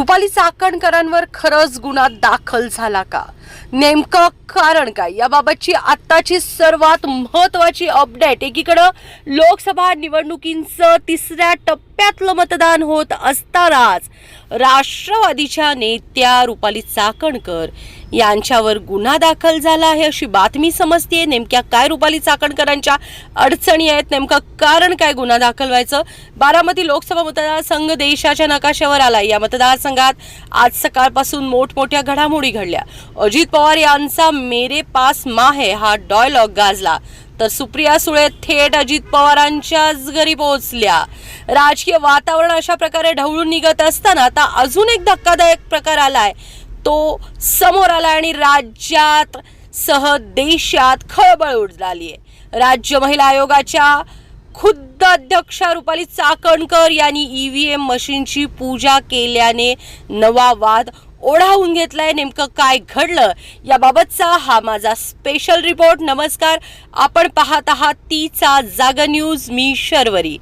रुपाली चाकणकरांवर खरंच गुन्हा दाखल झाला का? नेमकं कारण काय? याबाबतची आत्ताची सर्वात महत्त्वाची अपडेट एकीकडं लोकसभा निवडणुकींचं तिसऱ्या टप्प्यातलं मतदान होत असतानाच राष्ट्रवादीच्या नेत्या रुपाली चाकणकर यांच्यावर गुन्हा दाखल झाला आहे अशी बातमी समजते नेमक्या काय रुपाली चाकणकरांच्या अडचणी आहेत? नेमकं कारण काय गुन्हा दाखल व्हायचं? बारामती लोकसभा मतदारसंघ देशाच्या नकाशावर आला या मतदारसंघात आज सकाळपासून मोठमोठ्या घडामोडी घडल्या. अजित अजित पवार यांचा मेरे पास मा है हा डायलॉग गाजला. तर सुप्रिया सुळे थेट अजित पवारांच्याच घरी पोहोचल्या. राजकीय वातावरण अशा प्रकारे ढवळून निघत असताना आता अजून एक धक्कादायक प्रकार आलाय. तो समोर आला आणि राज्यात सह देशात खळबळ उडाली आहे राज्य महिला आयोगाच्या खुद्द अध्यक्षा रुपाली चाकणकर यांनी ईव्हीएम मशीनची पूजा केल्याने नवा वाद ओढावून घेतलाय नेमकं काय घडलं? याबाबतचा हा माझा स्पेशल रिपोर्ट नमस्कार आपण पाहत आहात तीचा जागा न्यूज मी शर्वरी.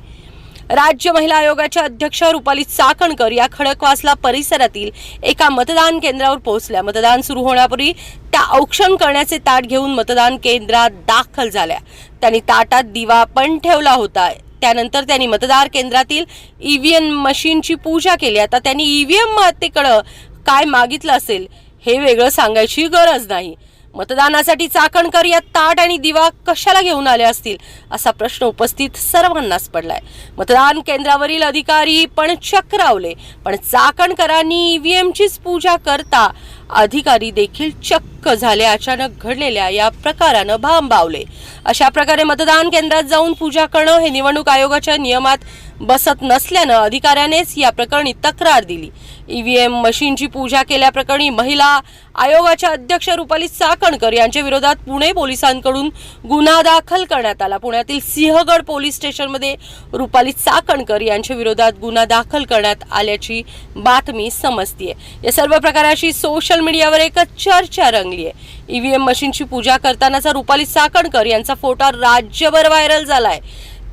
राज्य महिला आयोगाच्या अध्यक्ष रुपाली चाकणकर या खडकवासला परिसरातील एका मतदान केंद्रावर पोहोचल्या. मतदान सुरू होण्यापूर्वी त्या औक्षण करण्याचे ताट घेऊन मतदान केंद्रात दाखल झाल्या. त्यांनी ताटात दिवा पण ठेवला होता. त्यानंतर त्यांनी मतदार केंद्रातील ईव्हीएम मशीनची पूजा केली. आता त्यांनी ईव्हीएम मातेकडं काय मागितलं असेल हे वेगळं सांगायची गरज नाही. मतदानासाठी चाकणकर या ताट आणि दिवा कशाला घेऊन आले असतील असा प्रश्न उपस्थित सर्वांनाच पडलाय. मतदान केंद्रावरील अधिकारी पण चक्रावले पण चाकणकरांनी ईव्हीएमचीच पूजा करता अधिकारी देखील चक्क झाले अचानक घडलेल्या या प्रकारानं भांबावले. अशा प्रकारे मतदान केंद्रात जाऊन पूजा करणं हे निवडणूक आयोगाच्या नियमात बसत नसल्यानं अधिकाऱ्यानेच या प्रकरणी तक्रार दिली. ईव्हीएम मशीनची पूजा केल्याप्रकरणी महिला आयोगाच्या अध्यक्ष रुपाली चाकणकर यांच्या विरोधात पुणे पोलिसांकडून गुन्हा दाखल करण्यात आला. पुण्यातील सिंहगड पोलीस स्टेशनमध्ये रुपाली चाकणकर यांच्या विरोधात गुन्हा दाखल करण्यात आल्याची बातमी समजतीये. या सर्व प्रकाराशी सोशल मीडियावर एकच चर्चा रंगली आहे. ईव्हीएम मशीनची पूजा करतानाचा रुपाली चाकणकर यांचा फोटो राज्यभर व्हायरल झालाय.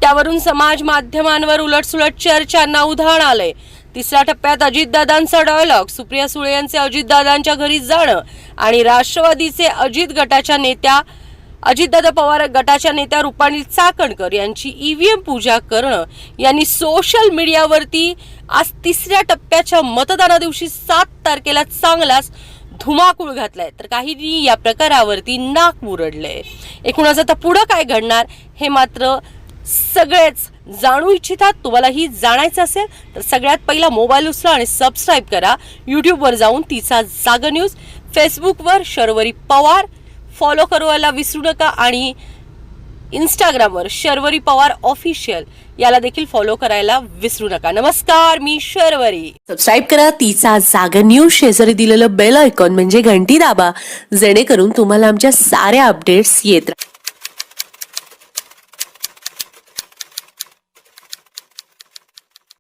त्यावरून समाज माध्यमांवर उलटसुलट चर्चांना उधाण आलंय. तिसऱ्या टप्प्यात अजितदादांचा डायलॉग सुप्रिया सुळे यांचे अजितदादांच्या घरी जाणं आणि राष्ट्रवादीचे अजित गटाच्या नेत्या अजितदादा पवार गटाच्या नेत्या रुपाणी चाकणकर यांची ईव्हीएम पूजा करणं यांनी सोशल मीडियावरती आज तिसऱ्या टप्प्याच्या मतदाना दिवशी सात तारखेला चांगलाच धुमाकूळ घातलाय. तर काहींनी या प्रकारावरती नाक मुरडलंय. एकूणच आता पुढं काय घडणार हे मात्र सगळेच जाणू इच्छितात. तुम्हालाही जाणायचं असेल तर सगळ्यात पहिला मोबाईल उचला आणि सबस्क्राईब करा. यूट्यूबवर जाऊन तिचा जागा न्यूज फेसबुकवर शर्वरी पवार. फॉलो करायला विसरू नका आणि इंस्टाग्रामवर शर्वरी पवार ऑफिशियल याला देखील फॉलो करायला विसरू नका. नमस्कार मी शर्वरी. सबस्क्राईब करा तिचा जागा न्यूज शेजारी दिलेलं बेल आयकॉन म्हणजे घंटी दाबा. जेणेकरून तुम्हाला आमच्या साऱ्या अपडेट्स येत